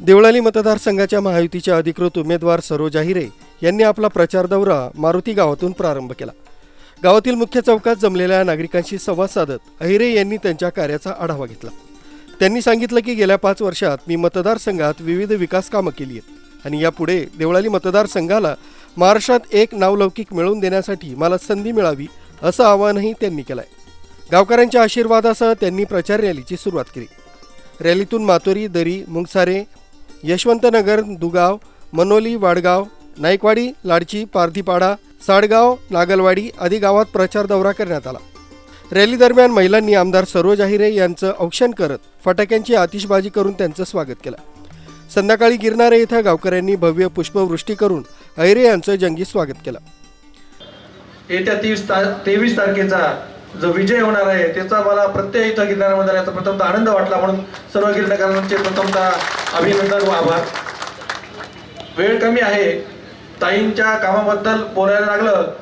देवळाली मतदारसंघाच्या महायुतीच्या अधिकृत उमेदवार सरोज अहिरे यांनी आपला प्रचार दौरा मारुती गावातून प्रारंभ केला. गावातील मुख्य चौकात जमलेल्या नागरिकांशी संवाद साधत अहिरे यांनी त्यांच्या कार्याचा आढावा घेतला. त्यांनी सांगितलं की गेल्या पाच वर्षात मी मतदारसंघात विविध विकास कामं केली आहेत आणि यापुढे देवळाली मतदारसंघाला महाराष्ट्रात एक नावलौकिक मिळवून देण्यासाठी मला संधी मिळावी असं आवाहनही त्यांनी केलं आहे गावकऱ्यांच्या आशीर्वादासह त्यांनी प्रचार रॅलीची सुरुवात केली. रॅलीतून मातोरी दरी मुंगसारे यशवंतनगर दुगाव मनोली वाडगाव नाईकवाडी लाडची पारधीपाडा साडगाव नागलवाडी आदी गावात प्रचार दौरा करण्यात आला. रॅली दरम्यान महिलांनी आमदार सरोज अहिरे यांचं औक्षण करत फटाक्यांची आतिषबाजी करून त्यांचं स्वागत केलं. संध्याकाळी गिरणारे इथं गावकऱ्यांनी भव्य पुष्पवृष्टी करून अहिरे यांचं जंगी स्वागत केलं. येत्या तीस तेवीस तारखेचा जो विजय होणार आहे त्याचा मला प्रत्येक इथं गिरणाऱ्यामध्ये प्रथमतः आनंद वाटला म्हणून सर्व गिरणाऱ्यांचे प्रथमतः अभिनंदन व आभार वेळ कमी आहे. ताईंच्या कामाबद्दल बोलायला लागलं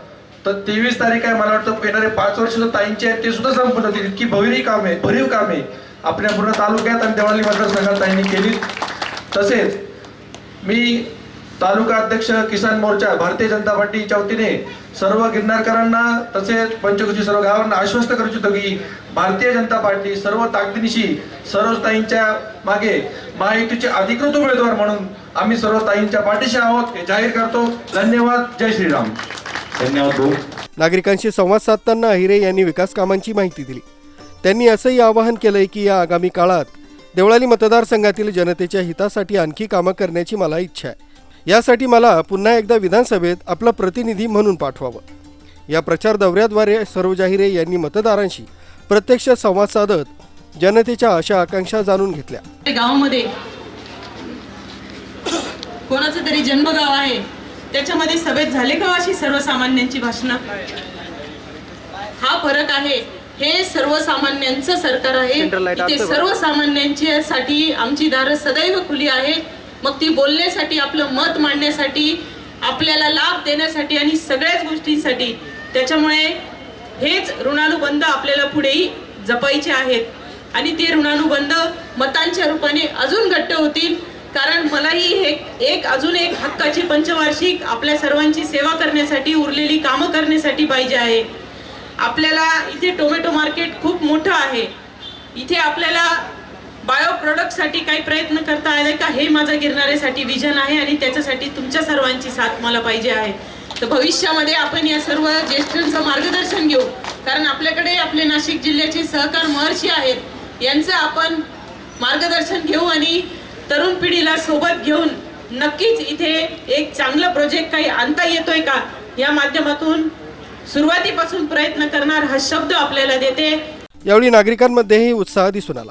तर तेवीस तारीख आहे मला वाटतं येणारे पाच वर्ष ताईंचे आहेत ते सुद्धा संपत होतील. इतकी भविरी आहे भरीव काम आहे आपल्या पूर्ण तालुक्यात आणि देवळाली मतदारसंघात ताईंनी केली तसेच मी तालुका अध्यक्ष किसान मोर्चा भारतीय जनता पार्टीच्या वतीने सर्व गिरणारकरांना तसेच पंचकृषी सर्व गावांना आश्वस्त करू इच्छितो की भारतीय जनता पार्टी सर्व ताकदीनिशी सर्व ताईंच्या मागे महायुतीचे अधिकृत उमेदवार म्हणून आम्ही सर्व ताईंच्या पाठीशी आहोत हे जाहीर करतो. धन्यवाद. जय श्रीराम. धन्यवाद भाऊ. नागरिकांशी संवाद साधताना अहिरे यांनी विकास कामांची माहिती दिली. त्यांनी असंही आवाहन केलंय की या आगामी काळात देवळाली मतदारसंघातील जनतेच्या हितासाठी आणखी कामं करण्याची मला इच्छा आहे. यासाठी मला पुन्हा एकदा विधानसभेत आपला प्रतिनिधी म्हणून पाठवावं. या प्रचार दौऱ्याद्वारे सरोज अहिरे यांनी मतदारांशी प्रत्यक्ष संवाद साधत जनतेच्या आशा आकांक्षा जाणून घेतल्या. गावामध्ये कोणाचं तरी जन्मगाव आहे त्याच्यामध्ये सभेत झाले का अशी सर्वसामान्यांची भाषणं? हा फरक आहे. हे सर्वसामान्यांचं सरकार आहे. सर्वसामान्यांच्या साठी आमची दारं सदैव खुली आहेत. मग ती बोलण्यासाठी आपलं मत मांडण्यासाठी आपल्याला लाभ देण्यासाठी आणि सगळ्याच गोष्टींसाठी त्याच्यामुळे हेच ऋणानुबंध आपल्याला पुढेही जपायचे आहेत. आणि ते ऋणानुबंध मतांच्या रूपाने अजून घट्ट होतील. कारण मलाही हे एक अजून एक हक्काची पंचवार्षिक आपल्या सर्वांची सेवा करण्यासाठी उरलेली कामं करण्यासाठी पाहिजे आहे. आपल्याला इथे टोमॅटो मार्केट खूप मोठं आहे. इथे आपल्याला बायो प्रोडक्टसाठी काही प्रयत्न करता आले का? हे माझं गिरणाऱ्यासाठी विजन आहे आणि त्याच्यासाठी तुमच्या सर्वांची साथ मला पाहिजे आहे. तर भविष्यामध्ये आपण या सर्व ज्येष्ठांचं मार्गदर्शन घेऊ. कारण आपल्याकडे आपले नाशिक जिल्ह्याचे सहकार महर्षी आहेत. यांचं आपण मार्गदर्शन घेऊ आणि तरुण पिढीला सोबत घेऊन नक्कीच इथे एक चांगला प्रोजेक्ट काही आणता येतोय का? या माध्यमातून सुरुवातीपासून प्रयत्न करणार हा शब्द आपल्याला देते. यावेळी नागरिकांमध्येही उत्साह दिसून आला.